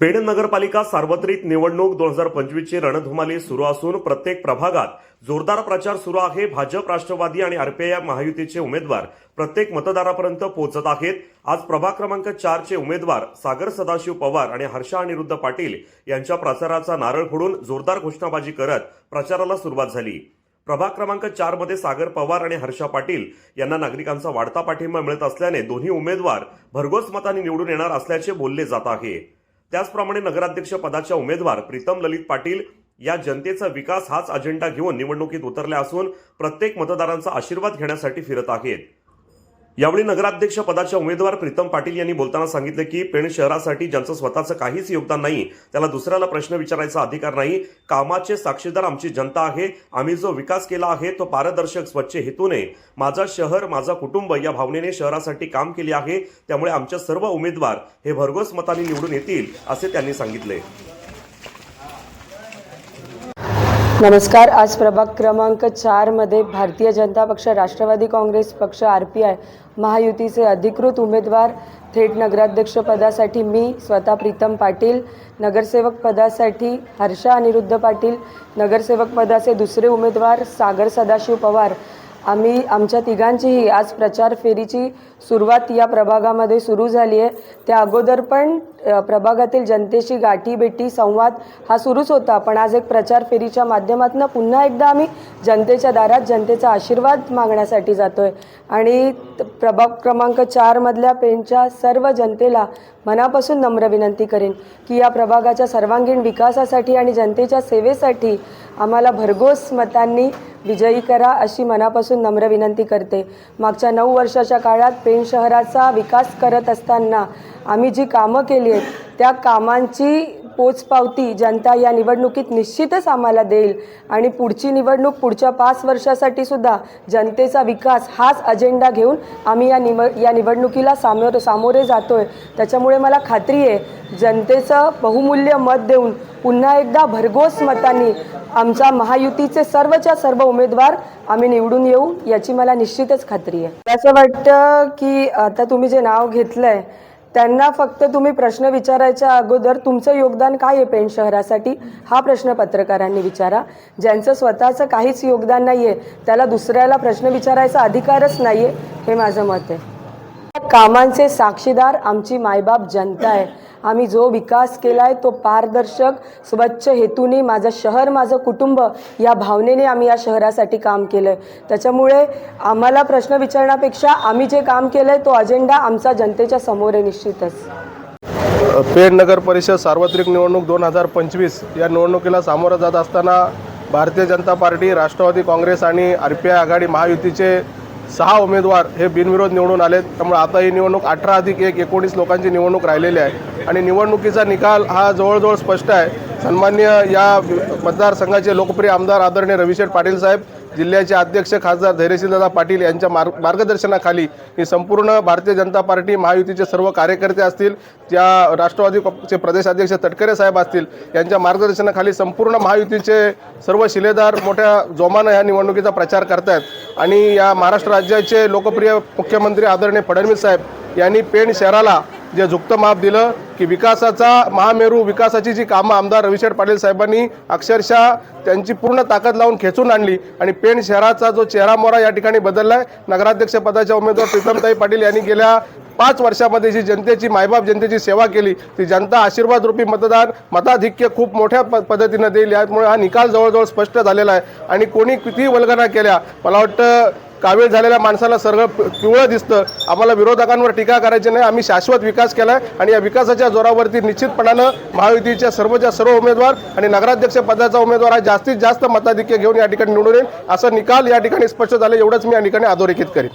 पेण नगरपालिका सार्वत्रिक निवडणूक दोन हजार पंचवीसची रणधुमाली सुरू असून प्रत्येक प्रभागात जोरदार प्रचार सुरू आहे. भाजप राष्ट्रवादी आणि आरपीआय महायुतीचे उमेदवार प्रत्येक मतदारापर्यंत पोहोचत आहेत. आज प्रभाग क्रमांक चारचे उमेदवार सागर सदाशिव पवार आणि हर्षा अनिरुद्ध पाटील यांच्या प्रचाराचा नारळ फोडून जोरदार घोषणाबाजी करत प्रचाराला सुरुवात झाली. प्रभाग क्रमांक चारमध्ये सागर पवार आणि हर्षा पाटील यांना नागरिकांचा वाढता पाठिंबा मिळत असल्याने दोन्ही उमेदवार भरघोस मतांनी निवडून येणार असल्याचे बोलले जात आहे. त्याचप्रमाणे नगराध्यक्ष पदाच्या उमेदवार प्रीतम ललित पाटील या जनतेचा विकास हाच अजेंडा घेऊन निवडणुकीत उतरल्या असून प्रत्येक मतदारांचा आशीर्वाद घेण्यासाठी फिरत आहेत. यावेळी नगराध्यक्ष पदाच्या उमेदवार प्रीतम पाटील यांनी बोलताना सांगितले की पेण शहरासाठी ज्यांचं स्वतःचं काहीच योगदान नाही त्याला दुसऱ्याला प्रश्न विचारायचा अधिकार नाही. कामाचे साक्षीदार आमची जनता आहे. आम्ही जो विकास केला आहे तो पारदर्शक स्वच्छ हेतूने. माझा शहर माझा कुटुंब या भावनेने शहरासाठी काम केले आहे. त्यामुळे आमचे सर्व उमेदवार हे भरघोस मताने निवडून येतील असे त्यांनी सांगितले. नमस्कार आज प्रभाग क्रमांक चारमध्ये भारतीय जनता पक्ष राष्ट्रवादी काँग्रेस पक्ष आर पी आय महायुतीचे अधिकृत उमेदवार थेट नगराध्यक्षपदासाठी मी स्वतः प्रीतम पाटील नगरसेवक पदासाठी हर्षा अनिरुद्ध पाटील नगरसेवक पदाचे दुसरे उमेदवार सागर सदाशिव पवार. आम्ही आमच्या तिघांचीही आज प्रचार फेरीची सुरुवात या प्रभागामध्ये सुरू झाली आहे. त्या अगोदर पण प्रभागातील जनतेशी गाठी भेटी संवाद हा सुरूच होता. पण आज एक प्रचार फेरीच्या माध्यमातून पुन्हा एकदा आम्ही जनतेच्या दारात जनतेचा आशीर्वाद मागण्यासाठी जातो आहे आणि प्रभाग क्रमांक चारमधल्या पेनच्या सर्व जनतेला मनापासून नम्र विनंती करेन की या प्रभागाच्या सर्वांगीण विकासासाठी आणि जनतेच्या सेवेसाठी आम्हाला भरघोस मतांनी विजयी करा अशी मनापासून नम्र विनंती करते. मागच्या नऊ वर्षाच्या काळात पेण शहराचा विकास करत असताना आम्ही जी कामं केली आहेत त्या कामांची पोचपावती जनता या निवडणुकीत निश्चितच आम्हाला देईल. आणि पुढची निवडणूक पुढच्या पाच वर्षासाठी सुद्धा जनतेचा विकास हाच अजेंडा घेऊन आम्ही या निव या निवडणुकीला सामोरे सामोरे आहे त्याच्यामुळे मला खात्री आहे जनतेचं बहुमूल्य मत देऊन पुन्हा एकदा भरघोस मतांनी आमच्या महायुतीचे सर्वच्या सर्व उमेदवार आम्ही निवडून येऊ याची मला निश्चितच खात्री आहे. असं वाटतं की आता तुम्ही जे नाव घेतलं आहे त्यांना फक्त तुम्ही प्रश्न विचारायच्या अगोदर तुमचं योगदान काय आहे पेण शहरासाठी? हा प्रश्न पत्रकारांनी विचारा. ज्यांचं स्वतःचं काहीच योगदान नाही आहे त्याला दुसऱ्याला प्रश्न विचारायचा अधिकारच नाही आहे हे माझं मत आहे. कामांचे साक्षीदार आमची मायबाप जनता आहे. आम्ही जो विकास केला आहे तो पारदर्शक स्वच्छ हेतूने माझं शहर माझं कुटुंब या भावनेने आम्ही या शहरासाठी काम केलं आहे त्याच्यामुळे आम्हाला प्रश्न विचारण्यापेक्षा आम्ही जे काम केलं आहे तो अजेंडा आमचा जनतेच्या समोर आहे निश्चितच पेड नगर परिषद सार्वत्रिक निवडणूक दोन हजार पंचवीस या निवडणुकीला सामोरं जात असताना भारतीय जनता पार्टी राष्ट्रवादी काँग्रेस आणि आर पी आय आघाडी महायुतीचे सहा उमेदवार हे बिनविरोध निवडून आलेत. त्यामुळे आता ही निवडणूक अठरा अधिक एक एकोणीस लोकांची निवडणूक राहिलेली आहे. आणि निवडणुकीचा निकाल हा जवळजवळ स्पष्ट आहे. सन्मान्य या मतदारसंघाचे लोकप्रिय आमदार आदरणीय रविशेठ पाटील साहेब जिल्ह्याचे अध्यक्ष खासदार धैर्यशीलदादा पाटील यांच्या मार्ग मार्गदर्शनाखाली ही संपूर्ण भारतीय जनता पार्टी महायुतीचे सर्व कार्यकर्ते असतील ज्या राष्ट्रवादी काँग्रेसचे प्रदेशाध्यक्ष तटकरे साहेब असतील यांच्या मार्गदर्शनाखाली संपूर्ण महायुतीचे सर्व शिलेदार मोठ्या जोमानं या निवडणुकीचा प्रचार करतायत. आणि या महाराष्ट्र राज्याचे लोकप्रिय मुख्यमंत्री आदरणीय फडणवीस साहेब यांनी पेण शहराला जे झुकतं माप दिलं की विकासाचा महामेरू विकासाची जी कामं आमदार रविशेठ पाटील साहेबांनी अक्षरशः त्यांची पूर्ण ताकद लावून खेचून आणली आणि पेण शहराचा जो चेहरा मोरा या ठिकाणी बदलला आहे नगराध्यक्षपदाच्या उमेदवार प्रीतमताई पाटील यांनी गेल्या पाच वर्षामध्ये जी जनतेची मायबाप जनतेची सेवा केली ती जनता आशीर्वाद रूपी मतदान मताधिक्य खूप मोठ्या प पद्धतीनं देईल यामुळे हा निकाल जवळजवळ स्पष्ट झालेला आहे. आणि कोणी किती वल्गना केल्या मला वाटतं कावीळ झालेल्या माणसाला सरळ पिवळं दिसतं. आम्हाला विरोधकांवर टीका करायची नाही. आम्ही शाश्वत विकास केला आहे आणि या विकासाच्या जोरावरती निश्चितपणानं महायुतीच्या सर्वच्या सर्व उमेदवार आणि नगराध्यक्ष पदाचा उमेदवार हा जास्तीत जास्त मताधिक्य घेऊन या ठिकाणी निवडून येईल. असं निकाल या ठिकाणी स्पष्ट झालं. एवढंच मी या ठिकाणी अधोरेखित करेन.